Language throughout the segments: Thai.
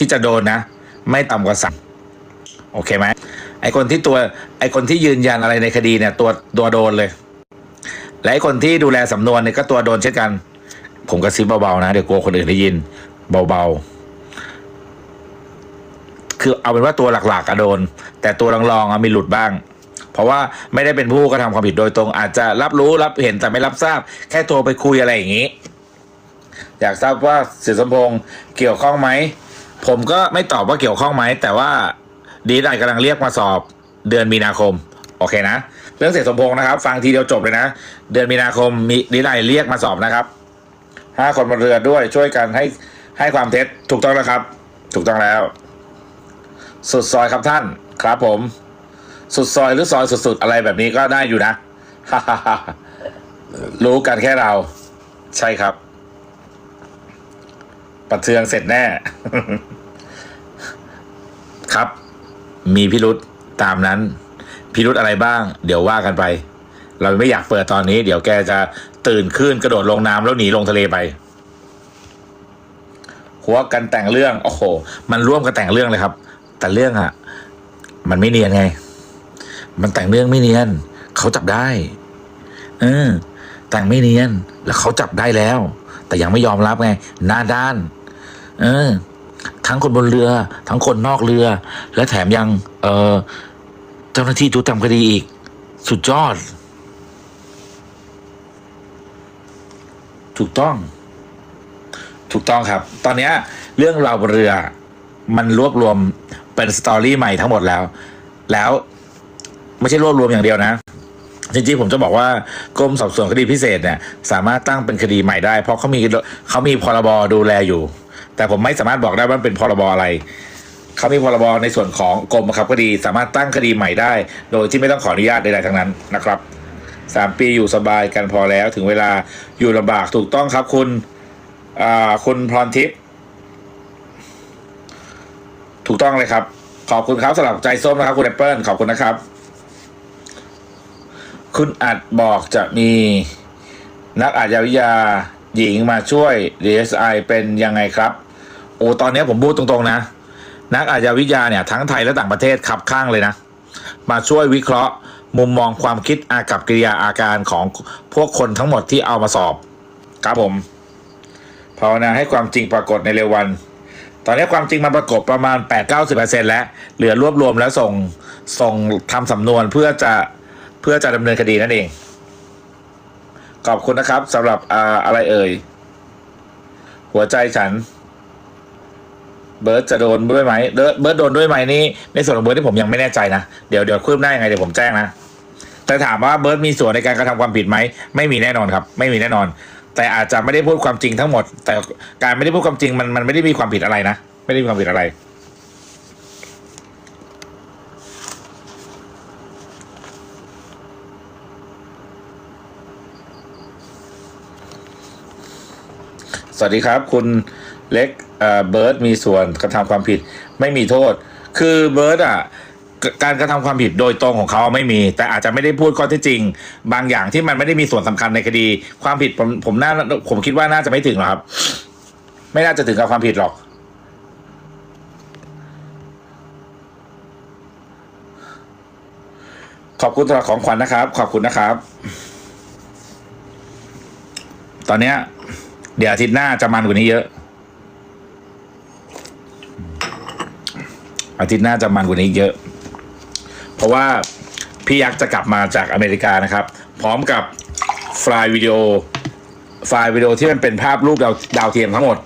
ที่จะโดนนะ ไม่ต่ำกว่าสามโอเคไหมไอคนที่ตัว ไอคนที่ยืนยันอะไรในคดีเนี่ยตัวตัวโดนเลย และไอคนที่ดูแลสำนวนเนี่ยก็ตัวโดนเช่นกัน ผมกระซิบเบาๆนะ เดี๋ยวกลัวคนอื่นได้ยิน เบาๆ คือเอาเป็นว่าตัวหลักๆอะโดน แต่ตัวรองๆอะมีหลุดบ้าง เพราะว่าไม่ได้เป็นผู้กระทำความผิดโดยตรง อาจจะรับรู้รับเห็นแต่ไม่รับทราบ แค่โทรไปคุยอะไรอย่างนี้ อยากทราบว่าเสียสมพงษ์เกี่ยวข้องไหม ผมก็ไม่ตอบว่าเกี่ยวข้องไหม แต่ว่าดีไอกำลังเรียกมาสอบเดือนมีนาคม โอเคนะ เรื่องเสียสมพงษ์นะครับ ฟังทีเดียวจบเลยนะ เดือนมีนาคมมีดีไอเรียกมาสอบนะครับห้าคนบนเรือด้วยช่วยกันให้ให้ความเท็จถูกต้องแล้วครับ ถูกต้องแล้ว สุดซอยครับท่านครับผม สุดซอยหรือซอยสุดๆอะไรแบบนี้ก็ได้อยู่นะ รู้กันแค่เรา ใช่ครับ ประเทืองเสร็จแน่ ครับ มีพิรุษตามนั้น พิรุษอะไรบ้าง เดี๋ยวว่ากันไป เราไม่อยากเปิดตอนนี้ เดี๋ยวแกจะตื่นขึ้นกระโดดลงน้ำแล้วหนีลงทะเลไป หัวกันแต่งเรื่อง โอ้โห มันร่วมกันแต่งเรื่องเลยครับ แต่เรื่องอะ่ะมันไม่เนียนไง มันแต่งเรื่องไม่เนียน เขาจับได้ เออ แต่งไม่เนียน แล้วเขาจับได้แล้ว แต่ยังไม่ยอมรับไง หน้าด้าน เออ ทั้งคนบนเรือ ทั้งคนนอกเรือ และแถมยัง เออเจ้าหน้าที่ทุจำคดีอีก สุดยอด ถูกต้อง ถูกต้องครับ ตอนนี้เรื่องราวบนเรือ มันรวบรวมเป็นสตอรี่ใหม่ทั้งหมดแล้ว แล้วไม่ใช่รวบรวมอย่างเดียวนะจริงๆผมจะบอกว่ากรมสอบสวนคดีพิเศษเนี่ย สามารถตั้งเป็นคดีใหม่ได้ เพราะเขามีเขามีพรบดูแลอยู่ แต่ผมไม่สามารถบอกได้ว่าเป็นพรบอะไรเขามีพรบในส่วนของกรมบังคับคดี สามารถตั้งคดีใหม่ได้ โดยที่ไม่ต้องขออนุญาตใดๆทั้งนั้นนะครับสามปีอยู่สบายกันพอแล้วถึงเวลาอยู่ลำบากถูกต้องครับคุณคุณพรทิพย์ถูกต้องเลยครับ ขอบคุณครับสำหรับใจส้มนะครับ คุณแอปเปิลขอบคุณนะครับ คุณอัดบอกจะมีนักอาชญาวิทยาหญิงมาช่วย DSI เป็นยังไงครับ โอ้ตอนนี้ผมพูดตรงๆนะ นักอาชญาวิทยาเนี่ยทั้งไทยและต่างประเทศขับข้างเลยนะ มาช่วยวิเคราะห์ มุมมองความคิดอากับกิริยาอาการของพวกคนทั้งหมดที่เอามาสอบ ครับผมภาวนาให้ความจริงปรากฏในเร็ววัน ตอนนี้ความจริงมันปรากฏประมาณ 8-90%แล้ว เหลือรวบรวมแล้วส่งส่งทำสำนวนเพื่อจะเพื่อจะดำเนินคดีนั่นเอง ขอบคุณนะครับสำหรับออะไรเอ่ย หัวใจฉัน เบิร์ดจะโดนด้วยไหมเบิร์ดโดนด้วยไหมนี่ในส่วนของเบิร์ดที่ผมยังไม่แน่ใจนะเดี๋ยวเดี๋ยวคืบหน้ายังไงเดี๋ยวผมแจ้งนะแต่ถามว่าเบิร์ดมีส่วนในการกระทำความผิดไหมไม่มีแน่นอนครับ ไม่มีแน่นอน แต่อาจจะไม่ได้พูดความจริงทั้งหมด แต่การไม่ได้พูดความจริงมันมันไม่ได้มีความผิดอะไรนะไม่ได้มีความผิดอะไรสวัสดีครับ คุณเล็ก เอ่อเบิร์ดมีส่วนกระทำความผิดไม่มีโทษ คือเบิร์ดอะการกระทำความผิดโดยตรงของเขาไม่มี แต่อาจจะไม่ได้พูดข้อท็จจริง บางอย่างที่มันไม่ได้มีส่วนสำคัญในคดี ความผิดผมผมน่าผมคิดว่าน่าจะไม่ถึงหรอกครับ ไม่น่าจะถึงกับความผิดหรอก ขอบคุณสำหรับของขวัญนะครับ ขอบคุณนะครับ ตอนเนี้ย เดี๋ยวอาทิตย์หน้าจะมันกว่านี้เยอะ อาทิตย์หน้าจะมันกว่านี้เยอะ เพราะว่าพี่ยักษ์จะกลับมาจากอเมริกานะครับ พร้อมกับไฟล์วิดีโอ ไฟล์วิดีโอที่มันเป็นภาพรูปดาวดาวเทียมทั้งหมด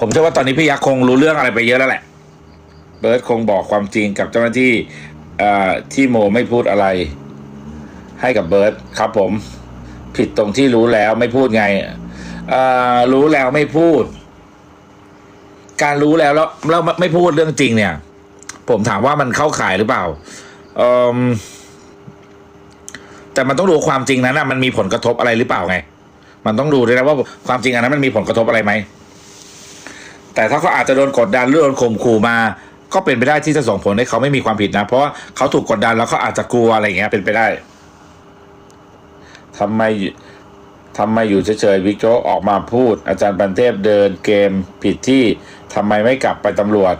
ผมเชื่อว่าตอนนี้พี่ยักษ์คงรู้เรื่องอะไรไปเยอะแล้วแหละ เบิร์ดคงบอกความจริงกับเจ้าหน้าที่ที่โมไม่พูดอะไร ให้กับเบิร์ดครับผม ผิดตรงที่รู้แล้วไม่พูดไงรู้แล้วไม่พูด การรู้แล้วแล้วแล้วไม่พูดเรื่องจริงเนี่ย ผมถามว่ามันเข้าข่ายหรือเปล่าเอมแต่มันต้องดูความจริงนั้นนะมันมีผลกระทบอะไรหรือเปล่าไง มันต้องดูด้วยนะว่าความจริงอันนั้นมันมีผลกระทบอะไรไหมแต่ถ้าเขาอาจจะโดนกดดันหรือโดนข่มขู่มา ก็เป็นไปได้ที่จะส่งผลให้เขาไม่มีความผิดนะ เพราะว่าเขาถูกกดดันแล้วเขาอาจจะกลัวอะไรอย่างเงี้ยเป็นไปได้ทำไม ทำไมอยู่เฉยๆวิกโจ๊กออกมาพูด อาจารย์ปันเทพเดินเกมผิดที่ทำไมไม่กลับไปตำรวจ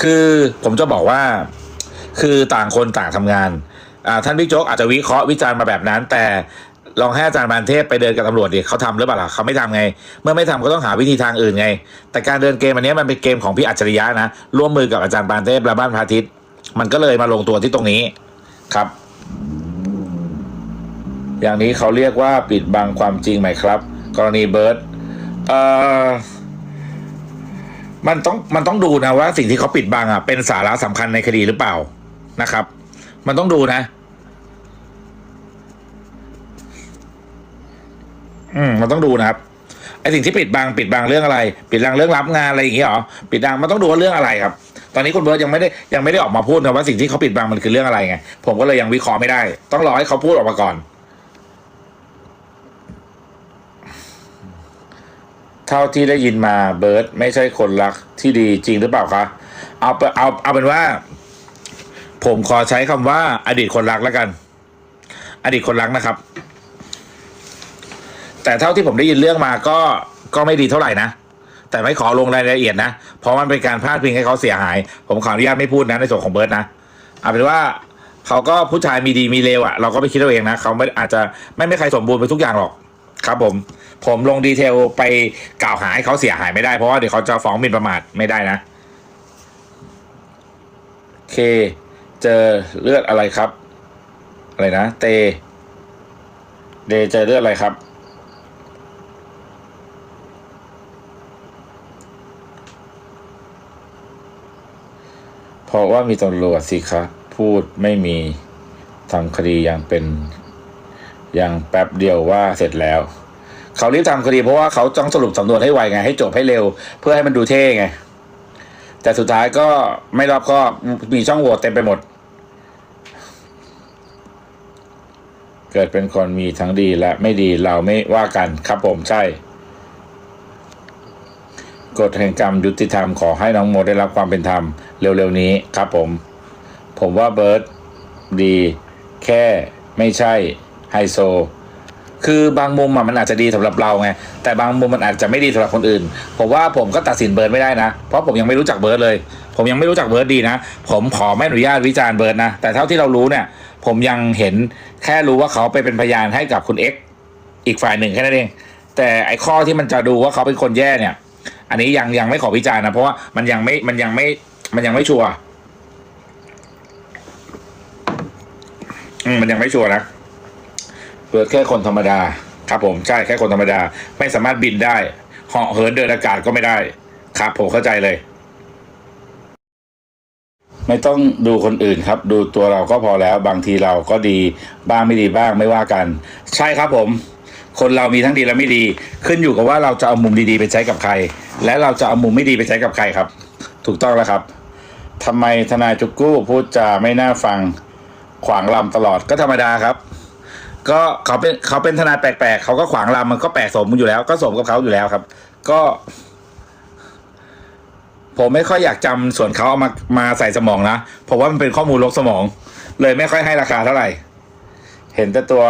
คือผมจะบอกว่า คือต่างคนต่างทำงานท่านบิ๊กโจ๊กอาจจะวิเคราะห์วิจารณ์มาแบบนั้น แต่ลองให้อาจารย์บานเทพไปเดินกับตำรวจดิเขาทำหรือเปล่าล่ะเขาไม่ทำไง เมื่อไม่ทำก็ต้องหาวิธีทางอื่นไง แต่การเดินเกมอันนี้มันเป็นเกมของพี่อัจฉริยะนะร่วมมือกับอาจารย์บานเทพและบ้านพาทิตย์มันก็เลยมาลงตัวที่ตรงนี้ครับ อย่างนี้เขาเรียกว่าปิดบังความจริงไหมครับ กรณีเบิร์ตเอ่อมันต้องมันต้องดูนะว่าสิ่งที่เขาปิดบังอะเป็นสาระสำคัญในคดีหรือเปล่านะครับ มันต้องดูนะ อืม มันต้องดูนะครับไอสิ่งที่ปิดบังปิดบังเรื่องอะไร ปิดบังเรื่องรับงานอะไรอย่างเงี้ยหรอปิดบังมันต้องดูว่าเรื่องอะไรครับ ตอนนี้คุณเบิร์ตยังไม่ได้ยังไม่ได้ออกมาพูดนะว่าสิ่งที่เขาปิดบังมันคือเรื่องอะไรไงผมก็เลยยังวิเคราะห์ไม่ได้ ต้องรอให้เขาพูดออกมาก่อน เท่าที่ได้ยินมาเบิร์ตไม่ใช่คนรักที่ดีจริงหรือเปล่าคะเอาเอาเอาเป็นว่า ผมขอใช้คำว่า อดีตคนรักแล้วกัน อดีตคนรักนะครับ แต่เท่าที่ผมได้ยินเรื่องมาก็ก็ไม่ดีเท่าไหร่นะแต่ไม่ขอลงรายละเอียดนะเพราะมันเป็นการพลาดพิงให้เขาเสียหาย ผมขออนุญาตไม่พูดนะในส่วนของเบิร์ตนะเอาเป็นว่าเขาก็ผู้ชายมีดีมีเลวอะเราก็ไปคิดเอาเองนะเขาไม่อาจจะไม่ไม่ใครสมบูรณ์ไปทุกอย่างหรอก ครับผม ผมลงดีเทลไปกล่าวหาให้เขาเสียหายไม่ได้เพราะว่าเดี๋ยวเขาจะฟ้องหมิ่นประมาทไม่ได้นะเค เจอเลือดอะไรครับ อะไรนะ เต เดเจอเลือดอะไรครับ เพราะว่ามีตำรวจสิคะพูดไม่มีทำคดียังเป็น ยังแป๊บเดียวว่าเสร็จแล้วเขารีบทำคดีเพราะว่าเขาต้องสรุปสำนวนให้ไวไงให้จบให้เร็ว เพื่อให้มันดูเท่ไง แต่สุดท้ายก็ไม่รอบก็มีช่องโหว่เต็มไปหมด เกิดเป็นคนมีทั้งดีและไม่ดีเราไม่ว่ากันครับผมใช่กฎแห่งกรรมยุติธรรมขอให้น้องโมได้รับความเป็นธรรมเร็วๆนี้ครับผม ผมว่าเบิร์ตดี แค่ไม่ใช่ ไฮโซ คือบางมุมมันอาจจะดีสำหรับเราไง แต่บางมุมมันอาจจะไม่ดีสำหรับคนอื่น ผมว่าผมก็ตัดสินเบิร์ดไม่ได้นะ เพราะผมยังไม่รู้จักเบิร์ดเลย ผมยังไม่รู้จักเบิร์ดดีนะ ผมขอไม่อนุญาตวิจารณ์เบิร์ดนะ แต่เท่าที่เรารู้เนี่ย ผมยังเห็นแค่รู้ว่าเขาไปเป็นพยานให้กับคุณเอ็กอีกฝ่ายหนึ่งแค่นั้นเอง แต่ไอ้ข้อที่มันจะดูว่าเขาเป็นคนแย่เนี่ย อันนี้ยังยังไม่ขอวิจารณ์นะ เพราะว่ามันยังไม่ มันยังไม่ มันยังไม่ชัวร์อืมมันยังไม่ชัวร์นะ เปิดแค่คนธรรมดา ครับผมใช่แค่คนธรรมดา ไม่สามารถบินได้เหาะเหินเดินอากาศก็ไม่ได้ ครับผมเข้าใจเลย ไม่ต้องดูคนอื่นครับ ดูตัวเราก็พอแล้วบางทีเราก็ดีบ้างไม่ดีบ้างไม่ว่ากัน ใช่ครับผม คนเรามีทั้งดีและไม่ดี ขึ้นอยู่กับว่าเราจะเอามุมดีๆไปใช้กับใคร และเราจะเอามุมไม่ดีไปใช้กับใครครับ ถูกต้องแล้วครับทำไมทนายจุกกู้พูดจาไม่น่าฟังขวางลำตลอดก็ธรรมดาครับ ก็เขาเป็นเขาเป็นทนายแปลกๆเขาก็ขวางลำมันก็แปลกสมอยู่แล้ว ก็สมกับเขาอยู่แล้วครับ ก็ ผมไม่ค่อยอยากจำส่วนเขาเอามามาใส่สมองนะเพราะว่ามันเป็นข้อมูลลกสมอง เลยไม่ค่อยให้ราคาเท่าไหร่ เห็นแต่ตัว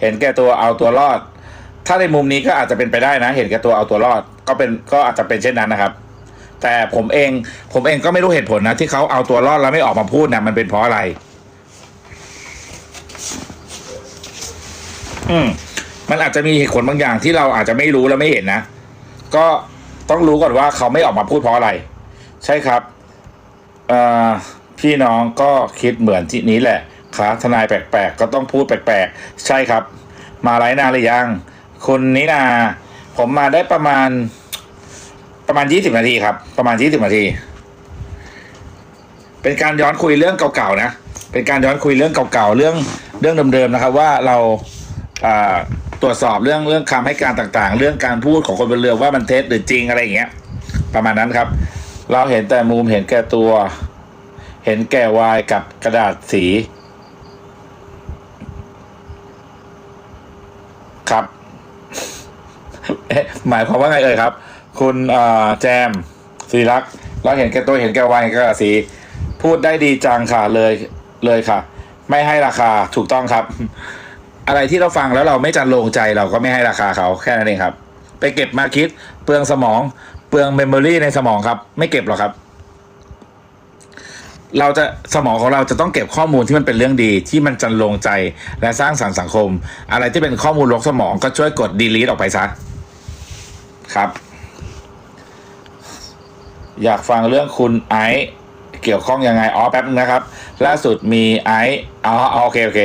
เห็นแก่ตัวเอาตัวรอด ถ้าในมุมนี้ก็อาจจะเป็นไปได้นะ เห็นแก่ตัวเอาตัวรอด ก็เป็นก็อาจจะเป็นเช่นนั้นนะครับ แต่ผมเอง ผมเองก็ไม่รู้เหตุผลนะที่เขาเอาตัวรอดแล้วไม่ออกมาพูดนะมันเป็นเพราะอะไร อืม มันอาจจะมีเหตุผลบางอย่างที่เราอาจจะไม่รู้และไม่เห็นนะ ก็ต้องรู้ก่อนว่าเขาไม่ออกมาพูดเพราะอะไร ใช่ครับอพี่น้องก็คิดเหมือนที่นี้แหละครับทนายแปลกๆ ก็ต้องพูดแปลกๆ ใช่ครับ มาไลฟ์นานหรือยัง คุณนินา ผมมาได้ประมาณ ประมาณยี่สิบนาทีครับ ประมาณยี่สิบนาที เป็นการย้อนคุยเรื่องเก่าๆนะ เป็นการย้อนคุยเรื่องเก่าๆ เรื่องเรื่องเดิมๆนะครับ ว่าเรา ตรวจสอบเรื่องเรื่องคำให้การต่างๆ เรื่องการพูดของคนบนเรือว่ามันเท็จหรือจริงอะไรอย่างเงี้ย ประมาณนั้นครับ เราเห็นแต่มุมเห็นแก่ตัว เห็นแก่วายกับกระดาษสี ครับ หมายความว่าไงเอ่ยครับ คุณแจมศิริรัก เราเห็นแก่ตัวเห็นแก่วายเห็นกระดาษสี พูดได้ดีจังค่ะเลยเลยค่ะ ไม่ให้ราคาถูกต้องครับ อะไรที่เราฟังแล้วเราไม่จันโลงใจเราก็ไม่ให้ราคาเขาแค่นั้นเองครับ ไปเก็บมาคิดเปลืองสมอง เปลืองเมมโมรีในสมองครับ ไม่เก็บหรอกครับ เราจะสมองของเราจะต้องเก็บข้อมูลที่มันเป็นเรื่องดี ที่มันจันลงใจและสร้างสรรค์สังคม อะไรที่เป็นข้อมูลลกสมองก็ช่วยกด delete ออกไปซะครับ อยากฟังเรื่องคุณไอซ์เกี่ยวข้องยังไงอ๋อแป๊บนึงนะครับ ล่าสุดมีไอซ์อ๋อโอเคโอเค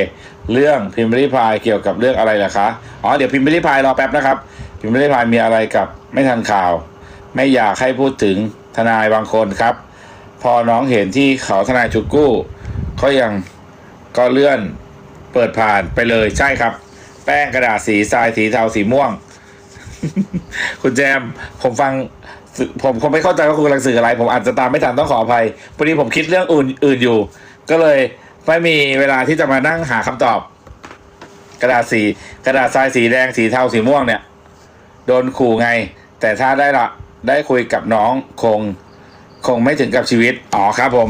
เรื่องพิมพ์ริพายเกี่ยวกับเรื่องอะไรล่ะคะอ๋อเดี๋ยวพิมพ์ริพายรอแป๊บนะครับ พิมพ์ริพายมีอะไรกับไม่ทันข่าว ไม่อยากให้พูดถึงทนายบางคนครับ พอน้องเห็นที่เขาทนายชุดกู้ก็ยังก็เลื่อนเปิดผ่านไปเลยใช่ครับ แป้งกระดาษสีทรายสีเทาสีม่วง คุณแจมผมฟังผมคงไม่เข้าใจว่าคุณกำลังสื่ออะไร ผมอาจจะตามไม่ทันต้องขออภัยพอดีผมคิดเรื่องอื่นอื่นอยู่ ก็เลย ไม่มีเวลาที่จะมานั่งหาคำตอบ กระดาษสี กระดาษทรายสีแดงสีเทาสีม่วงเนี่ย โดนขู่ไง แต่ถ้าได้ละได้คุยกับน้องคง คงไม่ถึงกับชีวิต อ๋อครับผม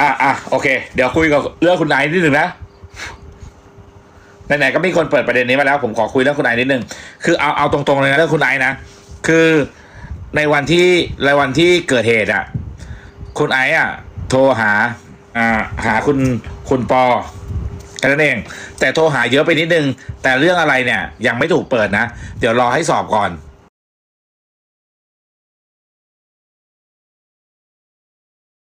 อะอะโอเค เดี๋ยวคุยกับเรื่องคุณไนท์นิดหนึ่งนะไหนๆก็มีคนเปิดประเด็นนี้มาแล้ว ผมขอคุยเรื่องคุณไอซ์นิดนึงคือเอาเอาตรงๆเลยนะเรื่องคุณไอซ์นะคือในวันที่ในวันที่เกิดเหตุอะ คุณไอ้อะ โทรหา อ่า หาคุณคุณปอแค่นั้นเอง แต่โทรหาเยอะไปนิดนึง แต่เรื่องอะไรเนี่ย ยังไม่ถูกเปิดนะ เดี๋ยวรอให้สอบก่อน